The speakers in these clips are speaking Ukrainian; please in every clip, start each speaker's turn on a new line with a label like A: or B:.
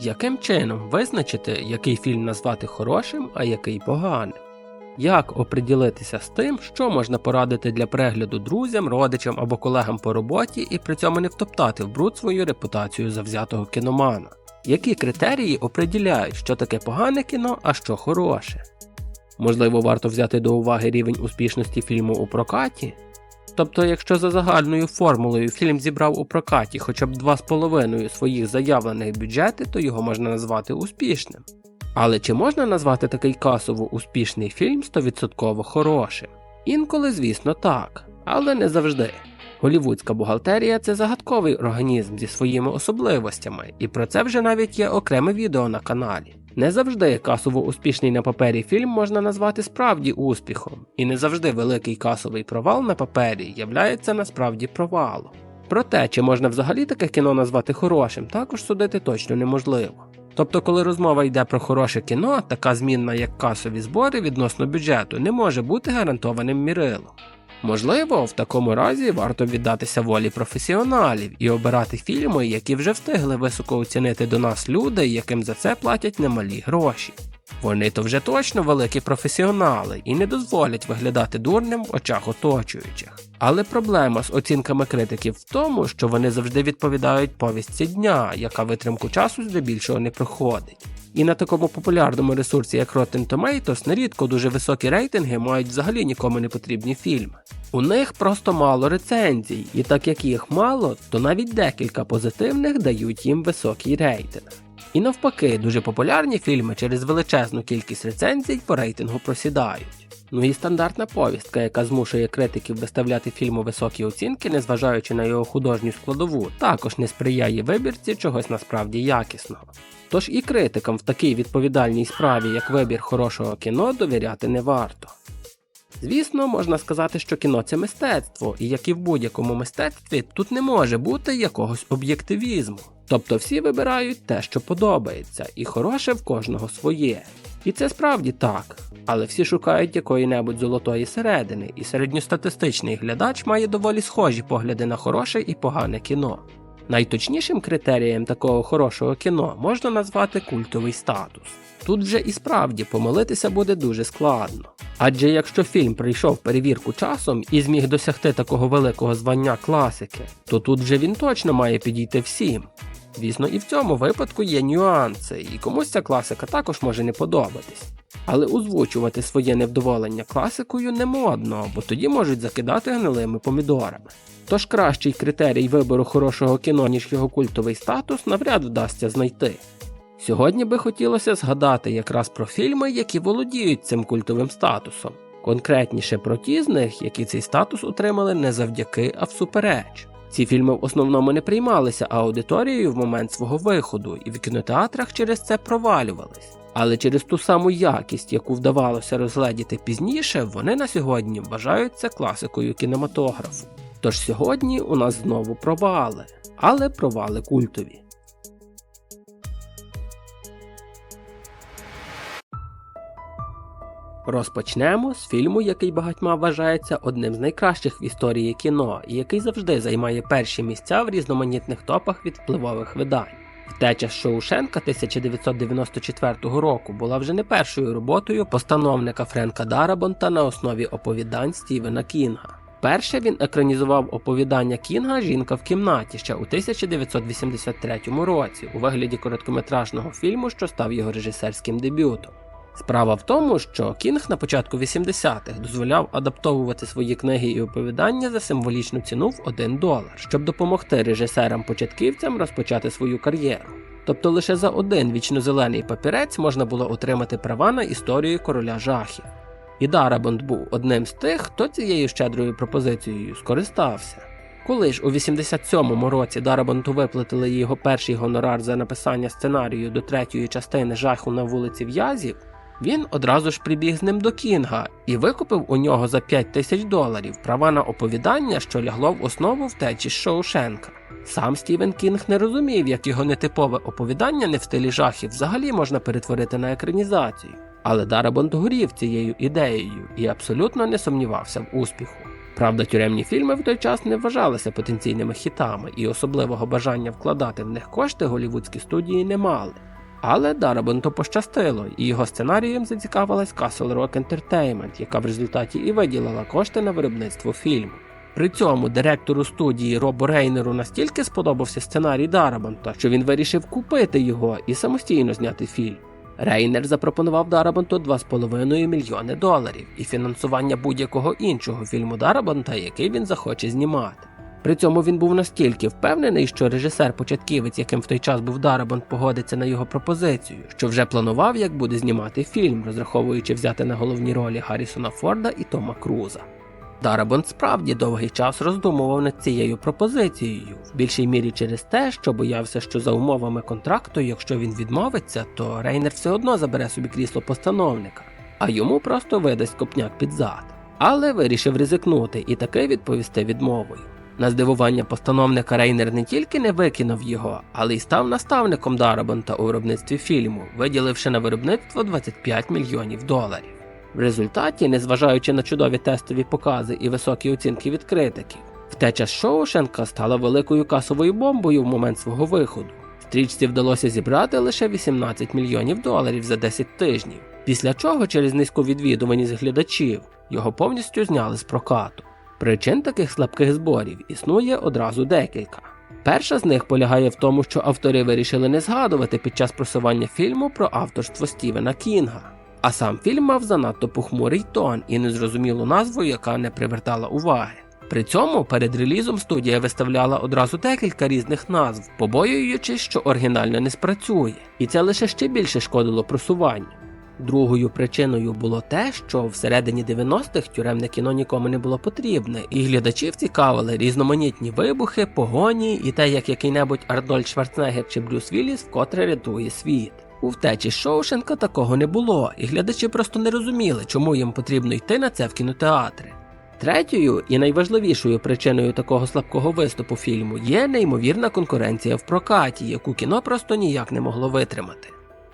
A: Яким чином визначити, який фільм назвати хорошим, а який поганим? Як оприділитися з тим, що можна порадити для перегляду друзям, родичам або колегам по роботі і при цьому не втоптати в бруд свою репутацію завзятого кіномана? Які критерії оприділяють, що таке погане кіно, а що хороше? Можливо, варто взяти до уваги рівень успішності фільму у прокаті? Тобто, якщо за загальною формулою фільм зібрав у прокаті хоча б 2,5 своїх заявлених бюджети, то його можна назвати успішним. Але чи можна назвати такий касово успішний фільм 100% хорошим? Інколи, звісно, так, але не завжди. Голівудська бухгалтерія це загадковий організм зі своїми особливостями, і про це вже навіть є окреме відео на каналі. Не завжди касово успішний на папері фільм можна назвати справді успіхом, і не завжди великий касовий провал на папері являється насправді провалом. Про те, чи можна взагалі таке кіно назвати хорошим, також судити точно неможливо. Тобто, коли розмова йде про хороше кіно, така змінна як касові збори відносно бюджету не може бути гарантованим мірилом. Можливо, в такому разі варто віддатися волі професіоналів і обирати фільми, які вже встигли високо оцінити до нас люди, яким за це платять немалі гроші. Вони то вже точно великі професіонали і не дозволять виглядати дурним в очах оточуючих. Але проблема з оцінками критиків в тому, що вони завжди відповідають повістці дня, яка витримку часу здебільшого не проходить. І на такому популярному ресурсі, як Rotten Tomatoes, нерідко дуже високі рейтинги мають взагалі нікому не потрібні фільми. У них просто мало рецензій, і так як їх мало, то навіть декілька позитивних дають їм високий рейтинг. І навпаки, дуже популярні фільми через величезну кількість рецензій по рейтингу просідають. Ну і стандартна повістка, яка змушує критиків виставляти фільму високі оцінки, незважаючи на його художню складову, також не сприяє вибірці чогось насправді якісного. Тож і критикам в такій відповідальній справі, як вибір хорошого кіно, довіряти не варто. Звісно, можна сказати, що кіно це мистецтво, і як і в будь-якому мистецтві, тут не може бути якогось об'єктивізму. Тобто всі вибирають те, що подобається, і хороше в кожного своє. І це справді так, але всі шукають якої-небудь золотої середини, і середньостатистичний глядач має доволі схожі погляди на хороше і погане кіно. Найточнішим критерієм такого хорошого кіно можна назвати культовий статус. Тут вже і справді помилитися буде дуже складно. Адже якщо фільм пройшов перевірку часом і зміг досягти такого великого звання класики, то тут вже він точно має підійти всім. Звісно, і в цьому випадку є нюанси, і комусь ця класика також може не подобатись. Але озвучувати своє невдоволення класикою не модно, бо тоді можуть закидати гнилими помідорами. Тож кращий критерій вибору хорошого кіно, ніж його культовий статус, навряд вдасться знайти. Сьогодні би хотілося згадати якраз про фільми, які володіють цим культовим статусом, конкретніше про ті з них, які цей статус отримали не завдяки, а всупереч. Ці фільми в основному не приймалися аудиторією в момент свого виходу і в кінотеатрах через це провалювались. Але через ту саму якість, яку вдавалося розгледіти пізніше, вони на сьогодні вважаються класикою кінематографу. Тож сьогодні у нас знову провали, але провали культові. Розпочнемо з фільму, який багатьма вважається одним з найкращих в історії кіно, і який завжди займає перші місця в різноманітних топах від впливових видань. Втеча з Шоушенка 1994 року була вже не першою роботою постановника Френка Дарабонта на основі оповідань Стівена Кінга. Перше він екранізував оповідання Кінга Жінка в кімнаті ще у 1983 році у вигляді короткометражного фільму, що став його режисерським дебютом. Справа в тому, що Кінг на початку 80-х дозволяв адаптовувати свої книги і оповідання за символічну ціну в 1 долар, щоб допомогти режисерам-початківцям розпочати свою кар'єру. Тобто лише за один вічнозелений папірець можна було отримати права на історію короля жахів. І Дарабонд був одним з тих, хто цією щедрою пропозицією скористався. Коли ж у 87-му році Дарабонту виплатили його перший гонорар за написання сценарію до третьої частини жаху на вулиці В'язів, він одразу ж прибіг з ним до Кінга і викупив у нього за 5 тисяч доларів права на оповідання, що лягло в основу втечі з Шоушенка. Сам Стівен Кінг не розумів, як його нетипове оповідання не в стилі жахів взагалі можна перетворити на екранізацію. Але Дарабонд горів цією ідеєю і абсолютно не сумнівався в успіху. Правда, тюремні фільми в той час не вважалися потенційними хітами, і особливого бажання вкладати в них кошти голівудські студії не мали. Але Дарабонту пощастило, і його сценарієм зацікавилась Castle Rock Entertainment, яка в результаті і виділила кошти на виробництво фільму. При цьому директору студії Робу Рейнеру настільки сподобався сценарій Дарабонта, що він вирішив купити його і самостійно зняти фільм. Рейнер запропонував Дарабонту 2,5 мільйони доларів і фінансування будь-якого іншого фільму Дарабонта, який він захоче знімати. При цьому він був настільки впевнений, що режисер-початківець, яким в той час був Дарабонт, погодиться на його пропозицію, що вже планував, як буде знімати фільм, розраховуючи взяти на головні ролі Гаррісона Форда і Тома Круза. Дарабонт справді довгий час роздумував над цією пропозицією, в більшій мірі через те, що боявся, що за умовами контракту, якщо він відмовиться, то Рейнер все одно забере собі крісло постановника, а йому просто видасть копняк під зад. Але вирішив ризикнути і таки відповісти відмовою. На здивування постановника Рейнер не тільки не викинув його, але й став наставником Дарабонта у виробництві фільму, виділивши на виробництво 25 мільйонів доларів. В результаті, незважаючи на чудові тестові покази і високі оцінки від критиків, втеча з Шоушенка стала великою касовою бомбою в момент свого виходу. Стрічці вдалося зібрати лише 18 мільйонів доларів за 10 тижнів, після чого через низьку відвідуваність глядачів його повністю зняли з прокату. Причин таких слабких зборів існує одразу декілька. Перша з них полягає в тому, що автори вирішили не згадувати під час просування фільму про авторство Стівена Кінга. А сам фільм мав занадто похмурий тон і незрозумілу назву, яка не привертала уваги. При цьому перед релізом студія виставляла одразу декілька різних назв, побоюючись, що оригінально не спрацює, і це лише ще більше шкодило просуванню. Другою причиною було те, що всередині 90-х тюремне кіно нікому не було потрібне, і глядачів цікавили різноманітні вибухи, погоні і те, як який-небудь Арнольд Шварценеггер чи Брюс Вілліс вкотре рятує світ. У втечі Шоушенка такого не було, і глядачі просто не розуміли, чому їм потрібно йти на це в кінотеатри. Третьою і найважливішою причиною такого слабкого виступу фільму є неймовірна конкуренція в прокаті, яку кіно просто ніяк не могло витримати.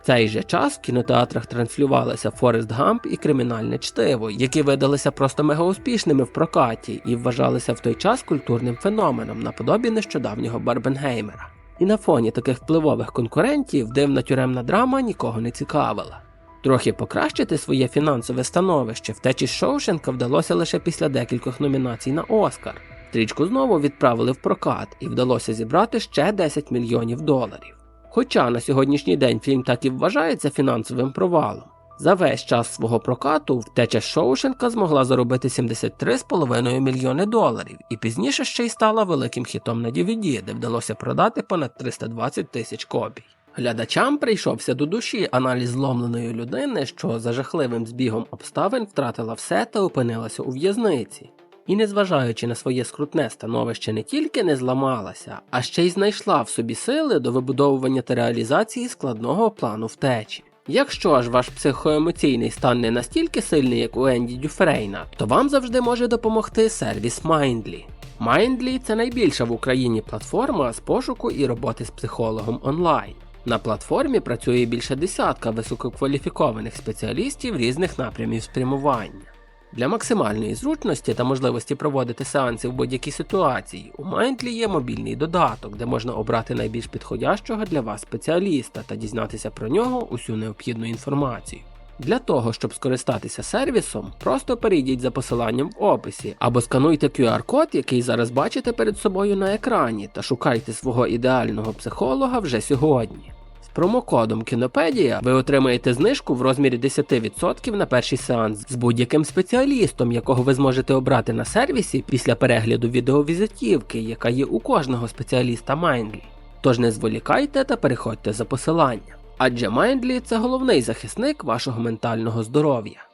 A: Цей же час в кінотеатрах транслювалися Форест Гамп і Кримінальне чтиво, які видалися просто мегауспішними в прокаті і вважалися в той час культурним феноменом наподобі нещодавнього Барбенгеймера. І на фоні таких впливових конкурентів дивна тюремна драма нікого не цікавила. Трохи покращити своє фінансове становище втечі Шоушенка вдалося лише після декількох номінацій на Оскар. Стрічку знову відправили в прокат і вдалося зібрати ще 10 мільйонів доларів. Хоча на сьогоднішній день фільм так і вважається фінансовим провалом. За весь час свого прокату втеча Шоушенка змогла заробити 73,5 мільйони доларів і пізніше ще й стала великим хітом на DVD, де вдалося продати понад 320 тисяч копій. Глядачам прийшовся до душі аналіз зломленої людини, що за жахливим збігом обставин втратила все та опинилася у в'язниці. І, незважаючи на своє скрутне становище, не тільки не зламалася, а ще й знайшла в собі сили до вибудовування та реалізації складного плану втечі. Якщо ж ваш психоемоційний стан не настільки сильний, як у Енді Дюфрейна, то вам завжди може допомогти сервіс Mindly. Mindly – це найбільша в Україні платформа з пошуку і роботи з психологом онлайн. На платформі працює більше десятка висококваліфікованих спеціалістів різних напрямів спрямування. Для максимальної зручності та можливості проводити сеанси в будь-якій ситуації у Mindly є мобільний додаток, де можна обрати найбільш підходящого для вас спеціаліста та дізнатися про нього усю необхідну інформацію. Для того, щоб скористатися сервісом, просто перейдіть за посиланням в описі або скануйте QR-код, який зараз бачите перед собою на екрані, та шукайте свого ідеального психолога вже сьогодні. Промокодом Кінопедія ви отримаєте знижку в розмірі 10% на перший сеанс з будь-яким спеціалістом, якого ви зможете обрати на сервісі після перегляду відеовізитівки, яка є у кожного спеціаліста Mindly. Тож не зволікайте та переходьте за посиланням. Адже Mindly – це головний захисник вашого ментального здоров'я.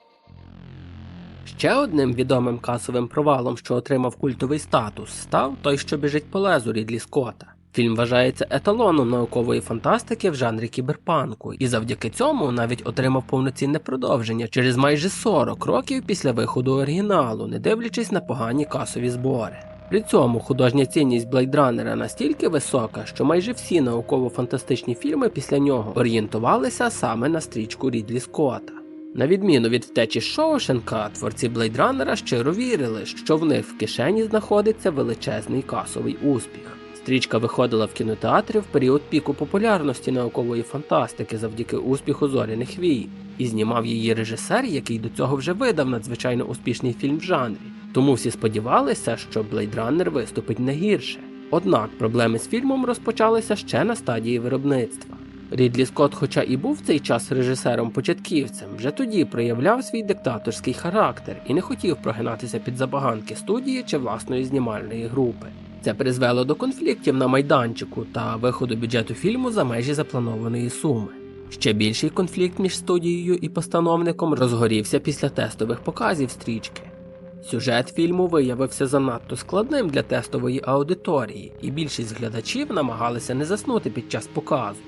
A: Ще одним відомим касовим провалом, що отримав культовий статус, став той, що біжить по лезу Рідлі Скотта. Фільм вважається еталоном наукової фантастики в жанрі кіберпанку, і завдяки цьому навіть отримав повноцінне продовження через майже 40 років після виходу оригіналу, не дивлячись на погані касові збори. При цьому художня цінність Блейдранера настільки висока, що майже всі науково-фантастичні фільми після нього орієнтувалися саме на стрічку Рідлі Скотта. На відміну від втечі Шоушенка, творці Блейдранера щиро вірили, що в них в кишені знаходиться величезний касовий успіх. Стрічка виходила в кінотеатри в період піку популярності наукової фантастики завдяки успіху зоряних війн, і знімав її режисер, який до цього вже видав надзвичайно успішний фільм в жанрі. Тому всі сподівалися, що Blade Runner виступить не гірше. Однак проблеми з фільмом розпочалися ще на стадії виробництва. Рідлі Скотт, хоча і був в цей час режисером-початківцем, вже тоді проявляв свій диктаторський характер і не хотів прогинатися під забаганки студії чи власної знімальної групи. Це призвело до конфліктів на майданчику та виходу бюджету фільму за межі запланованої суми. Ще більший конфлікт між студією і постановником розгорівся після тестових показів стрічки. Сюжет фільму виявився занадто складним для тестової аудиторії, і більшість глядачів намагалися не заснути під час показу.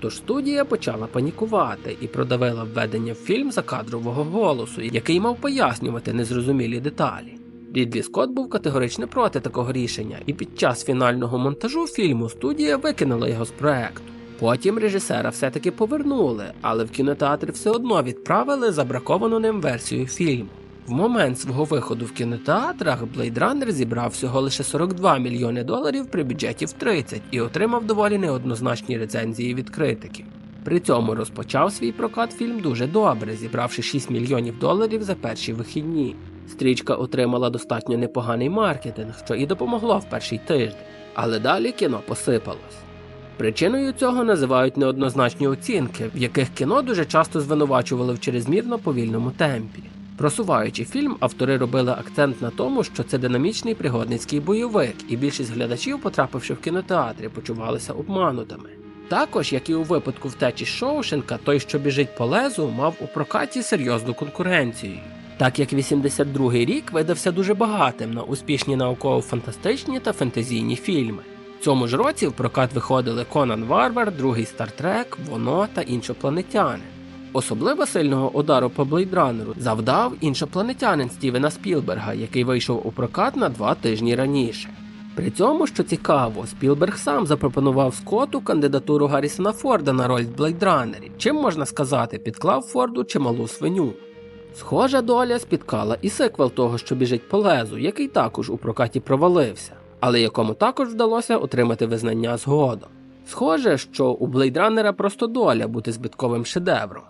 A: Тож студія почала панікувати і продавила введення в фільм закадрового голосу, який мав пояснювати незрозумілі деталі. Рідлі Скотт був категорично проти такого рішення, і під час фінального монтажу фільму студія викинула його з проекту. Потім режисера все-таки повернули, але в кінотеатр все одно відправили забраковану ним версію фільму. В момент свого виходу в кінотеатрах Blade Runner зібрав всього лише 42 мільйони доларів при бюджеті в 30 і отримав доволі неоднозначні рецензії від критиків. При цьому розпочав свій прокат фільм дуже добре, зібравши 6 мільйонів доларів за перші вихідні. Стрічка отримала достатньо непоганий маркетинг, що і допомогло в перший тиждень, але далі кіно посипалось. Причиною цього називають неоднозначні оцінки, в яких кіно дуже часто звинувачували в чрезмірно повільному темпі. Просуваючи фільм, автори робили акцент на тому, що це динамічний пригодницький бойовик, і більшість глядачів, потрапивши в кінотеатрі, почувалися обманутими. Також, як і у випадку втечі Шоушенка, той, що біжить по лезу, мав у прокаті серйозну конкуренцію. Так як 82-й рік видався дуже багатим на успішні науково-фантастичні та фентезійні фільми. В цьому ж році в прокат виходили Конан Варвар, другий Стартрек, Воно та іншопланетяни. Особливо сильного удару по блейдранеру завдав іншопланетянин Стівена Спілберга, який вийшов у прокат на два тижні раніше. При цьому, що цікаво, Спілберг сам запропонував Скотту кандидатуру Гаррісона Форда на роль в блейдранері, чим можна сказати, підклав Форду чималу свиню. Схожа доля спіткала і сиквел того, що біжить по лезу, який також у прокаті провалився, але якому також вдалося отримати визнання згодом. Схоже, що у блейдранера просто доля бути збитковим шедевром.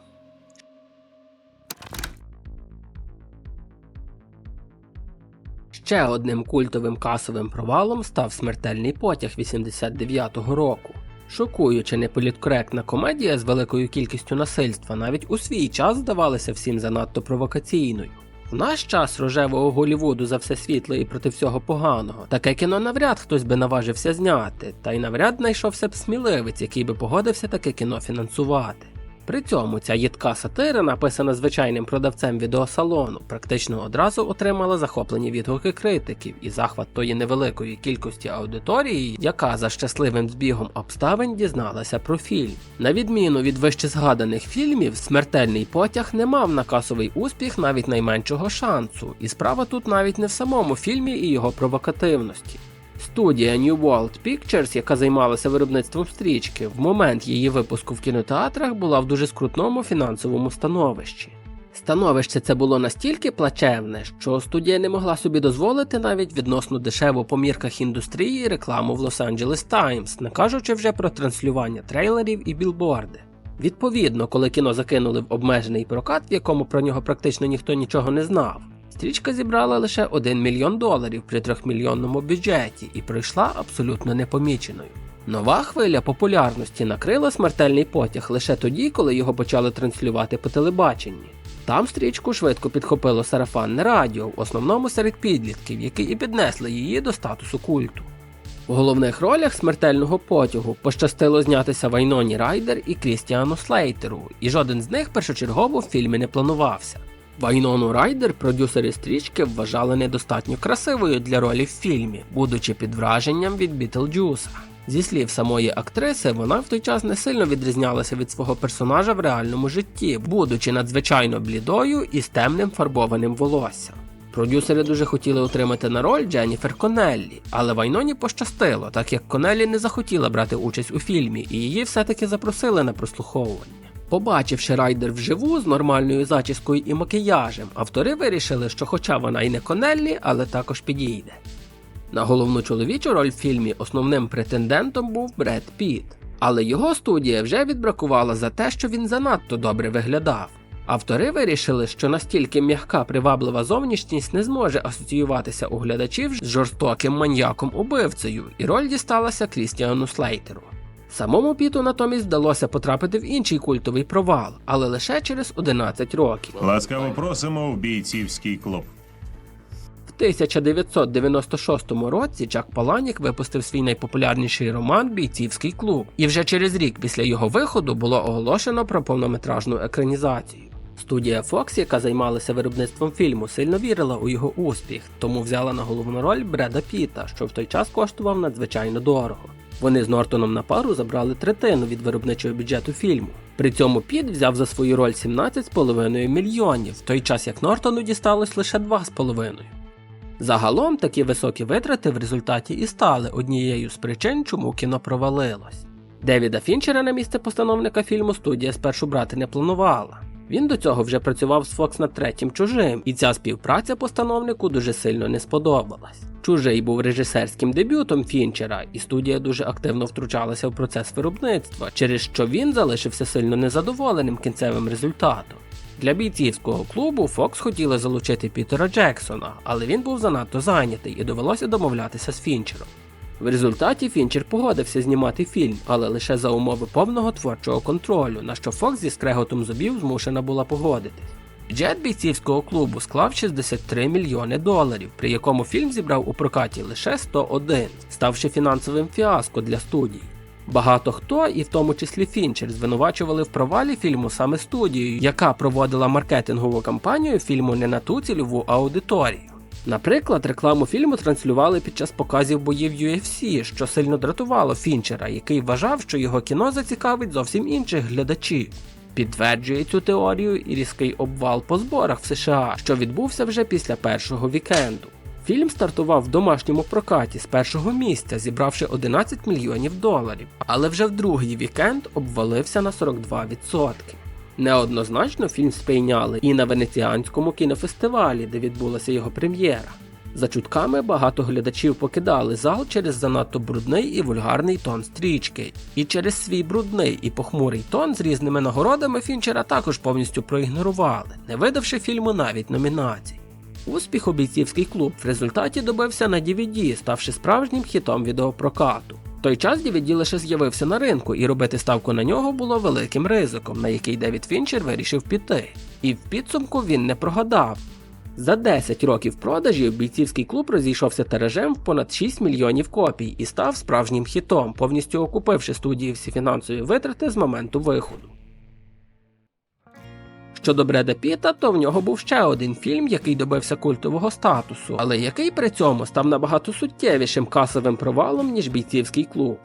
A: Ще одним культовим касовим провалом став смертельний потяг 89-го року. Шокуючи неполіткоректна комедія з великою кількістю насильства навіть у свій час здавалася всім занадто провокаційною. В наш час рожевого Голівуду за все світло і проти всього поганого. Таке кіно навряд хтось би наважився зняти, та й навряд знайшовся б сміливець, який би погодився таке кіно фінансувати. При цьому ця їдка сатира, написана звичайним продавцем відеосалону, практично одразу отримала захоплені відгуки критиків і захват тої невеликої кількості аудиторії, яка за щасливим збігом обставин дізналася про фільм. На відміну від вище згаданих фільмів, смертельний потяг не мав на касовий успіх навіть найменшого шансу, і справа тут навіть не в самому фільмі і його провокативності. Студія New World Pictures, яка займалася виробництвом стрічки, в момент її випуску в кінотеатрах була в дуже скрутному фінансовому становищі. Становище це було настільки плачевне, що студія не могла собі дозволити навіть відносно дешево по мірках індустрії рекламу в Los-Angeles Times, не кажучи вже про транслювання трейлерів і білборди. Відповідно, коли кіно закинули в обмежений прокат, в якому про нього практично ніхто нічого не знав, Стрічка зібрала лише 1 мільйон доларів при 3-мільйонному бюджеті і пройшла абсолютно непоміченою. Нова хвиля популярності накрила смертельний потяг лише тоді, коли його почали транслювати по телебаченні. Там стрічку швидко підхопило сарафанне радіо, в основному серед підлітків, які і піднесли її до статусу культу. У головних ролях смертельного потягу пощастило знятися Вайноні Райдер і Крістіану Слейтеру, і жоден з них першочергово в фільмі не планувався. Вайнону Райдер продюсери стрічки вважали недостатньо красивою для ролі в фільмі, будучи під враженням від Бітлджуса. Зі слів самої актриси, вона в той час не сильно відрізнялася від свого персонажа в реальному житті, будучи надзвичайно блідою і з темним фарбованим волоссям. Продюсери дуже хотіли отримати на роль Дженніфер Конеллі, але Вайноні пощастило, так як Конеллі не захотіла брати участь у фільмі, і її все-таки запросили на прослуховування. Побачивши райдер вживу з нормальною зачіскою і макіяжем, автори вирішили, що хоча вона і не Конеллі, але також підійде. На головну чоловічу роль в фільмі основним претендентом був Бред Піт, але його студія вже відбракувала за те, що він занадто добре виглядав. Автори вирішили, що настільки м'яка приваблива зовнішність не зможе асоціюватися у глядачів з жорстоким маньяком-убивцею, і роль дісталася Крістіану Слейтеру. Самому Піту натомість вдалося потрапити в інший культовий провал, але лише через 11 років.
B: Ласкаво просимо в бійцівський клуб.
A: В 1996 році Чак Паланік випустив свій найпопулярніший роман Бійцівський клуб, і вже через рік після його виходу було оголошено про повнометражну екранізацію. Студія Fox, яка займалася виробництвом фільму, сильно вірила у його успіх, тому взяла на головну роль Бреда Піта, що в той час коштував надзвичайно дорого. Вони з Нортоном на пару забрали третину від виробничого бюджету фільму. При цьому Піт взяв за свою роль 17,5 мільйонів, в той час як Нортону дісталось лише 2,5. Загалом такі високі витрати в результаті і стали однією з причин, чому кіно провалилось. Девіда Фінчера на місце постановника фільму студія спершу брати не планувала. Він до цього вже працював з Фокс над третім чужим, і ця співпраця постановнику дуже сильно не сподобалась. Чужий був режисерським дебютом Фінчера, і студія дуже активно втручалася в процес виробництва, через що він залишився сильно незадоволеним кінцевим результатом. Для бійцівського клубу Фокс хотіли залучити Пітера Джексона, але він був занадто зайнятий і довелося домовлятися з Фінчером. В результаті Фінчер погодився знімати фільм, але лише за умови повного творчого контролю, на що Фокс зі скреготом зубів змушена була погодитись. Бюджет бійцівського клубу склав 63 мільйони доларів, при якому фільм зібрав у прокаті лише 101, ставши фінансовим фіаско для студії. Багато хто, і в тому числі Фінчер, звинувачували в провалі фільму саме студію, яка проводила маркетингову кампанію фільму не на ту цільову аудиторію. Наприклад, рекламу фільму транслювали під час показів боїв UFC, що сильно дратувало Фінчера, який вважав, що його кіно зацікавить зовсім інших глядачів. Підтверджує цю теорію і різкий обвал по зборах в США, що відбувся вже після першого вікенду. Фільм стартував в домашньому прокаті з першого місця, зібравши 11 мільйонів доларів, але вже в другий вікенд обвалився на 42%. Неоднозначно фільм сприйняли і на венеціанському кінофестивалі, де відбулася його прем'єра. За чутками багато глядачів покидали зал через занадто брудний і вульгарний тон стрічки, і через свій брудний і похмурий тон з різними нагородами Фінчера також повністю проігнорували, не видавши фільму навіть номінацій. Успіх у бійцівський клуб в результаті добився на DVD, ставши справжнім хітом відеопрокату. Той час DVD лише з'явився на ринку, і робити ставку на нього було великим ризиком, на який Девід Фінчер вирішив піти. І в підсумку він не прогадав. За 10 років продажів бійцівський клуб розійшовся тиражем в понад 6 мільйонів копій і став справжнім хітом, повністю окупивши студії всі фінансові витрати з моменту виходу. Щодо Бреда Піта, то в нього був ще один фільм, який добився культового статусу, але який при цьому став набагато суттєвішим касовим провалом, ніж бійцівський клуб.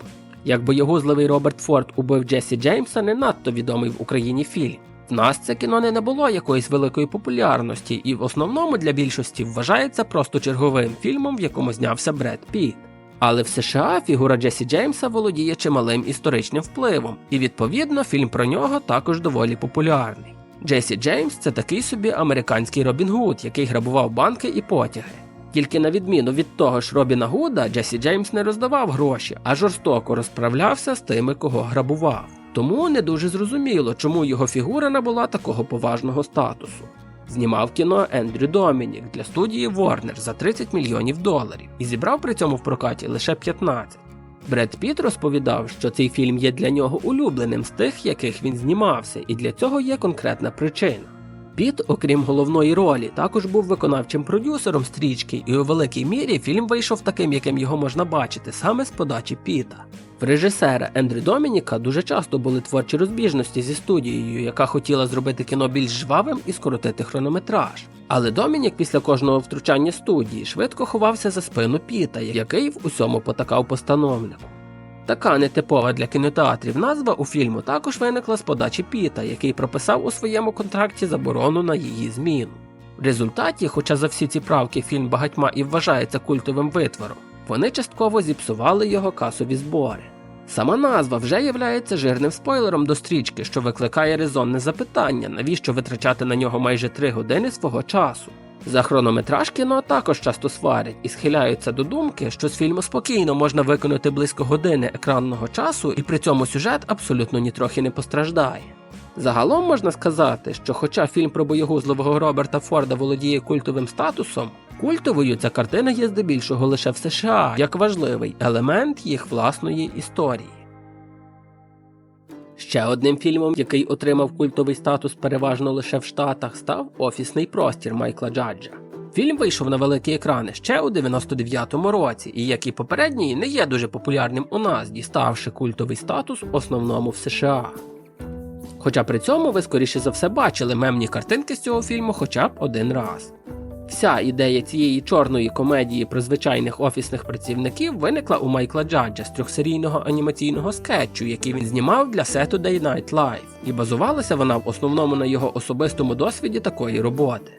A: Як боєгузливий Роберт Форд убив Джесі Джеймса, не надто відомий в Україні фільм. В нас це кіно не набуло якоїсь великої популярності, і в основному для більшості вважається просто черговим фільмом, в якому знявся Бред Піт. Але в США фігура Джесі Джеймса володіє чималим історичним впливом, і відповідно фільм про нього також доволі популярний. Джесі Джеймс це такий собі американський Робін Гуд, який грабував банки і потяги. Тільки на відміну від того ж Робіна Гуда, Джесі Джеймс не роздавав гроші, а жорстоко розправлявся з тими, кого грабував. Тому не дуже зрозуміло, чому його фігура набула такого поважного статусу. Знімав кіно Ендрю Домінік для студії Warner за 30 мільйонів доларів і зібрав при цьому в прокаті лише 15. Бред Піт розповідав, що цей фільм є для нього улюбленим з тих, яких він знімався, і для цього є конкретна причина. Піт, окрім головної ролі, також був виконавчим продюсером стрічки, і у великій мірі фільм вийшов таким, яким його можна бачити, саме з подачі Піта. В режисера Ендрю Домініка дуже часто були творчі розбіжності зі студією, яка хотіла зробити кіно більш жвавим і скоротити хронометраж. Але Домінік після кожного втручання студії швидко ховався за спину Піта, який в усьому потакав постановнику. Така нетипова для кінотеатрів назва у фільму також виникла з подачі Піта, який прописав у своєму контракті заборону на її зміну. В результаті, хоча за всі ці правки фільм багатьма і вважається культовим витвором, вони частково зіпсували його касові збори. Сама назва вже являється жирним спойлером до стрічки, що викликає резонне запитання, навіщо витрачати на нього майже 3 години свого часу. За хронометраж кіно також часто сварять і схиляються до думки, що з фільму спокійно можна виконати близько години екранного часу, і при цьому сюжет абсолютно нітрохи не постраждає. Загалом можна сказати, що хоча фільм про боєгузлового Роберта Форда володіє культовим статусом, культовою ця картина є здебільшого лише в США як важливий елемент їх власної історії. Ще одним фільмом, який отримав культовий статус переважно лише в Штатах, став Офісний простір Майкла Джаджа. Фільм вийшов на великі екрани ще у 99-му році, і як і попередній, не є дуже популярним у нас, діставши культовий статус основному в США. Хоча при цьому ви скоріше за все бачили мемні картинки з цього фільму хоча б один раз. Вся ідея цієї чорної комедії про звичайних офісних працівників виникла у Майкла Джаджа з трьохсерійного анімаційного скетчу, який він знімав для Saturday Night Live, і базувалася вона в основному на його особистому досвіді такої роботи.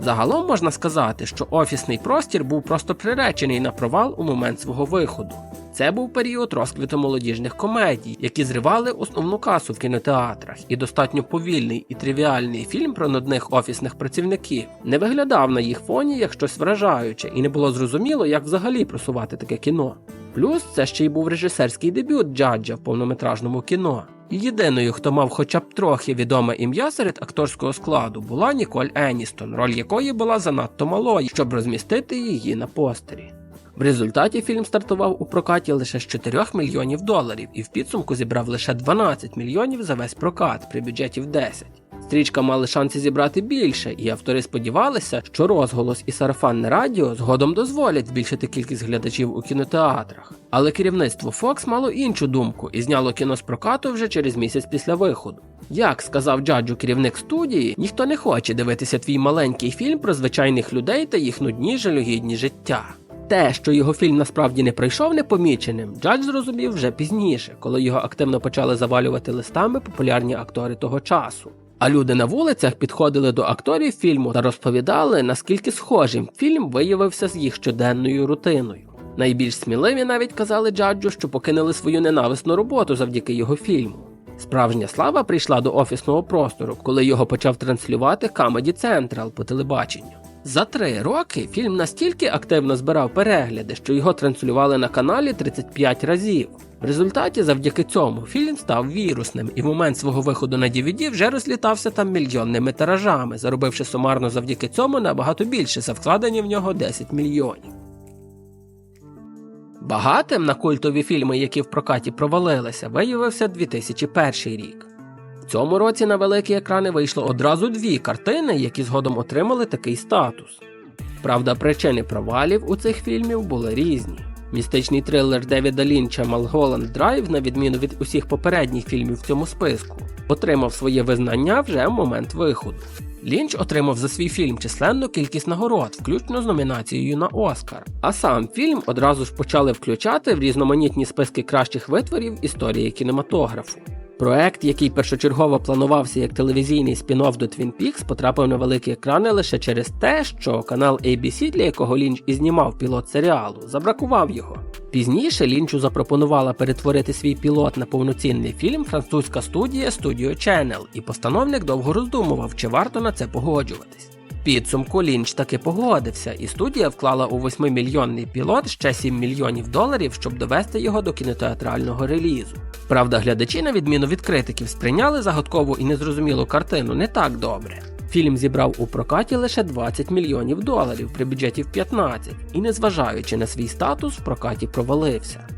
A: Загалом можна сказати, що офісний простір був просто приречений на провал у момент свого виходу. Це був період розквіту молодіжних комедій, які зривали основну касу в кінотеатрах, і достатньо повільний і тривіальний фільм про нудних офісних працівників не виглядав на їх фоні як щось вражаюче, і не було зрозуміло, як взагалі просувати таке кіно. Плюс це ще й був режисерський дебют Джаджа в повнометражному кіно. І єдиною, хто мав хоча б трохи відоме ім'я серед акторського складу, була Ніколь Еністон, роль якої була занадто малою, щоб розмістити її на постері. В результаті фільм стартував у прокаті лише з 4 мільйонів доларів і в підсумку зібрав лише 12 мільйонів за весь прокат при бюджеті в 10. Стрічка мала шанси зібрати більше, і автори сподівалися, що розголос і сарафанне радіо згодом дозволять збільшити кількість глядачів у кінотеатрах. Але керівництво Fox мало іншу думку і зняло кіно з прокату вже через місяць після виходу. Як сказав Джаджу керівник студії, ніхто не хоче дивитися твій маленький фільм про звичайних людей та їх нудні жалюгідні життя. Те, що його фільм насправді не пройшов непоміченим, Джадж зрозумів вже пізніше, коли його активно почали завалювати листами популярні актори того часу. А люди на вулицях підходили до акторів фільму та розповідали, наскільки схожим фільм виявився з їх щоденною рутиною. Найбільш сміливі навіть казали Джаджу, що покинули свою ненависну роботу завдяки його фільму. Справжня слава прийшла до офісного простору, коли його почав транслювати Comedy Central по телебаченню. За три роки фільм настільки активно збирав перегляди, що його транслювали на каналі 35 разів. В результаті, завдяки цьому, фільм став вірусним і в момент свого виходу на DVD вже розлітався там мільйонними тиражами, заробивши сумарно завдяки цьому набагато більше за вкладені в нього 10 мільйонів. Багатим на культові фільми, які в прокаті провалилися, виявився 2001 рік. Цьому році на великі екрани вийшло одразу дві картини, які згодом отримали такий статус. Правда, причини провалів у цих фільмів були різні. Містичний трилер Девіда Лінча Малголанд Драйв, на відміну від усіх попередніх фільмів в цьому списку, отримав своє визнання вже в момент виходу. Лінч отримав за свій фільм численну кількість нагород, включно з номінацією на Оскар. А сам фільм одразу ж почали включати в різноманітні списки кращих витворів історії кінематографу. Проект, який першочергово планувався як телевізійний спін-офф до Twin Peaks, потрапив на великі екрани лише через те, що канал ABC, для якого Лінч і знімав пілот серіалу, забракував його. Пізніше Лінчу запропонувала перетворити свій пілот на повноцінний фільм французька студія Studio Channel, і постановник довго роздумував, чи варто на це погоджуватись. Підсумку Лінч таки погодився, і студія вклала у 8-мільйонний пілот ще 7 мільйонів доларів, щоб довести його до кінотеатрального релізу. Правда, глядачі, на відміну від критиків, сприйняли загадкову і незрозумілу картину не так добре. Фільм зібрав у прокаті лише 20 мільйонів доларів при бюджеті в 15 і, незважаючи на свій статус, в прокаті провалився.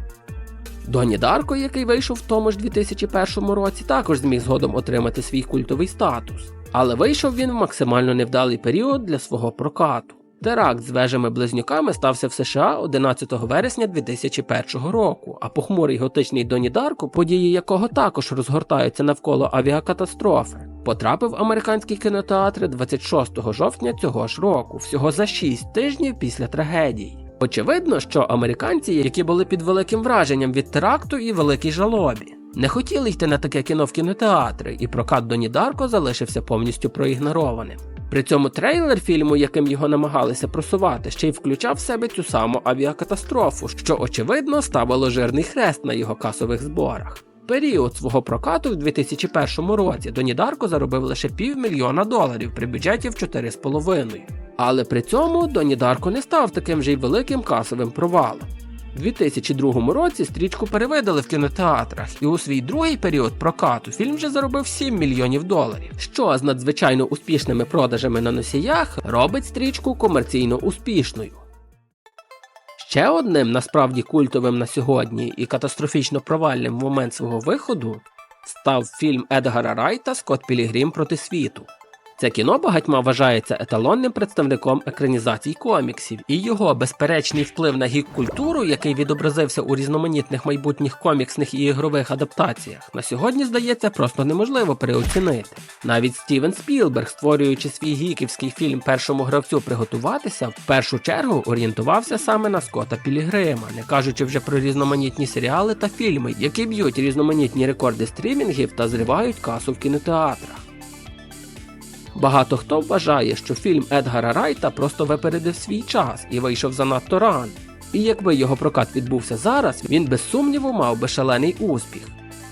A: Доні Дарко, який вийшов в тому ж 2001 році, також зміг згодом отримати свій культовий статус, але вийшов він в максимально невдалий період для свого прокату. Теракт з вежами близнюками стався в США 11 вересня 2001 року, а похмурий готичний Доні Дарко, події якого також розгортаються навколо авіакатастрофи, потрапив в американські кінотеатри 26 жовтня цього ж року, всього за 6 тижнів після трагедії. Очевидно, що американці, які були під великим враженням від теракту і великій жалобі, не хотіли йти на таке кіно в кінотеатри, і прокат Доні Дарко залишився повністю проігнорованим. При цьому трейлер фільму, яким його намагалися просувати, ще й включав в себе цю саму авіакатастрофу, що очевидно ставило жирний хрест на його касових зборах. Період свого прокату в 2001 році Доні Дарко заробив лише півмільйона доларів при бюджеті в 4,5. Але при цьому Доні Дарко не став таким же й великим касовим провалом. У 2002 році стрічку перевидали в кінотеатрах, і у свій другий період прокату фільм вже заробив 7 мільйонів доларів, що з надзвичайно успішними продажами на носіях робить стрічку комерційно успішною. Ще одним насправді культовим на сьогодні і катастрофічно провальним в момент свого виходу став фільм Едгара Райта Скот Пілігрім проти світу. Це кіно багатьма вважається еталонним представником екранізацій коміксів, і його безперечний вплив на гік-культуру, який відобразився у різноманітних майбутніх коміксних і ігрових адаптаціях, на сьогодні здається просто неможливо переоцінити. Навіть Стівен Спілберг, створюючи свій гіківський фільм першому гравцю приготуватися, в першу чергу орієнтувався саме на Скотта Пілігрима, не кажучи вже про різноманітні серіали та фільми, які б'ють різноманітні рекорди стрімінгів та зривають касу в кінотеатрах. Багато хто вважає, що фільм Едгара Райта просто випередив свій час і вийшов занадто рано. І якби його прокат відбувся зараз, він без сумніву мав би шалений успіх.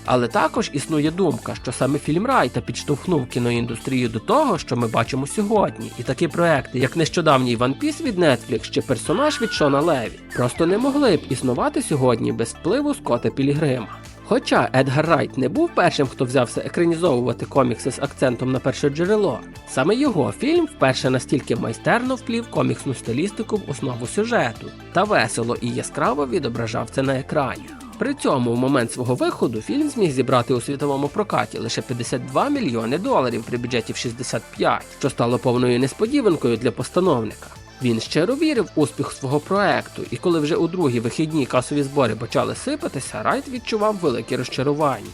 A: Але також існує думка, що саме фільм Райта підштовхнув кіноіндустрію до того, що ми бачимо сьогодні, і такі проекти, як нещодавній One Piece від Netflix чи персонаж від Шона Леві, просто не могли б існувати сьогодні без впливу Скотта Пілігрима. Хоча Едгар Райт не був першим, хто взявся екранізовувати комікси з акцентом на перше джерело, саме його фільм вперше настільки майстерно вплів коміксну стилістику в основу сюжету та весело і яскраво відображав це на екрані. При цьому в момент свого виходу фільм зміг зібрати у світовому прокаті лише 52 мільйони доларів при бюджеті в 65, що стало повною несподіванкою для постановника. Він щиро вірив в успіх свого проекту, і коли вже у другі вихідні касові збори почали сипатися, Райт відчував велике розчарування.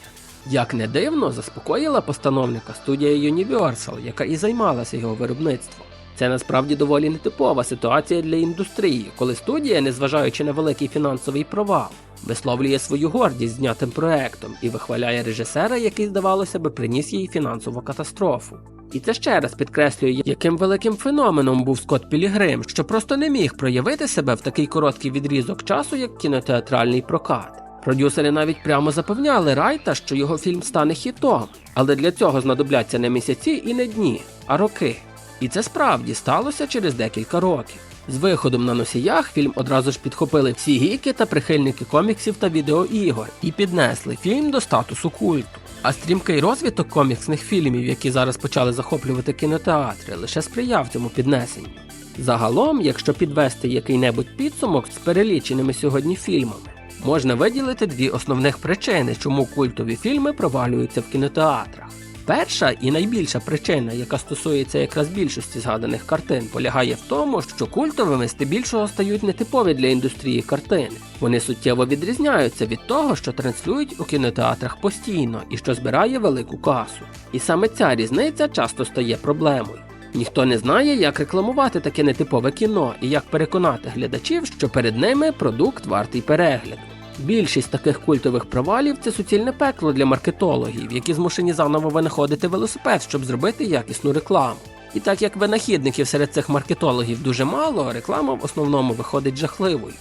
A: Як не дивно, заспокоїла постановника студія Universal, яка і займалася його виробництвом. Це насправді доволі нетипова ситуація для індустрії, коли студія, незважаючи на великий фінансовий провал, висловлює свою гордість знятим проектом і вихваляє режисера, який, здавалося би, приніс їй фінансову катастрофу. І це ще раз підкреслює, яким великим феноменом був Скотт Пілігрим, що просто не міг проявити себе в такий короткий відрізок часу, як кінотеатральний прокат. Продюсери навіть прямо запевняли Райта, що його фільм стане хітом, але для цього знадобляться не місяці і не дні, а роки. І це справді сталося через декілька років. З виходом на носіях фільм одразу ж підхопили всі гіки та прихильники коміксів та відеоігор і піднесли фільм до статусу культу. А стрімкий розвиток коміксних фільмів, які зараз почали захоплювати кінотеатри, лише сприяв цьому піднесенню. Загалом, якщо підвести який-небудь підсумок з переліченими сьогодні фільмами, можна виділити дві основних причини, чому культові фільми провалюються в кінотеатрах. Перша і найбільша причина, яка стосується якраз більшості згаданих картин, полягає в тому, що культовими здебільшого стають нетипові для індустрії картини. Вони суттєво відрізняються від того, що транслюють у кінотеатрах постійно і що збирає велику касу. І саме ця різниця часто стає проблемою. Ніхто не знає, як рекламувати таке нетипове кіно і як переконати глядачів, що перед ними продукт вартий перегляду. Більшість таких культових провалів це суцільне пекло для маркетологів, які змушені заново винаходити велосипед, щоб зробити якісну рекламу. І так як винахідників серед цих маркетологів дуже мало, реклама в основному виходить жахливою.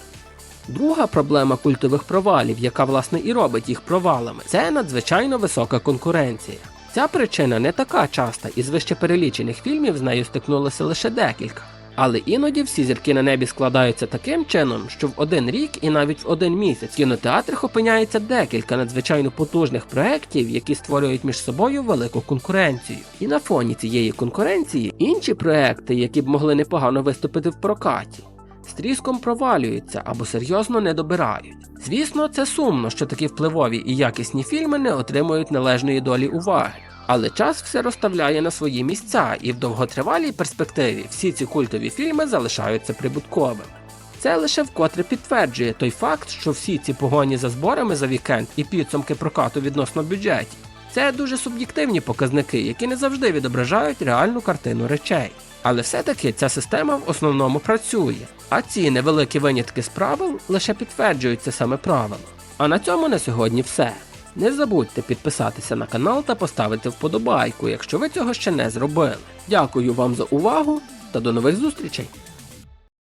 A: Друга проблема культових провалів, яка власне і робить їх провалами, це надзвичайно висока конкуренція. Ця причина не така часта, і з вище перелічених фільмів з нею стикнулося лише декілька. Але іноді всі зірки на небі складаються таким чином, що в один рік і навіть в один місяць в кінотеатрах опиняється декілька надзвичайно потужних проєктів, які створюють між собою велику конкуренцію. І на фоні цієї конкуренції інші проекти, які б могли непогано виступити в прокаті, з тріском провалюються або серйозно не добирають. Звісно, це сумно, що такі впливові і якісні фільми не отримують належної долі уваги. Але час все розставляє на свої місця, і в довготривалій перспективі всі ці культові фільми залишаються прибутковими. Це лише вкотре підтверджує той факт, що всі ці погоні за зборами за вікенд і підсумки прокату відносно бюджетів це дуже суб'єктивні показники, які не завжди відображають реальну картину речей. Але все-таки ця система в основному працює, а ці невеликі винятки з правил лише підтверджують це саме правило. А на цьому на сьогодні все. Не забудьте підписатися на канал та поставити вподобайку, якщо ви цього ще не зробили. Дякую вам за увагу та до нових зустрічей!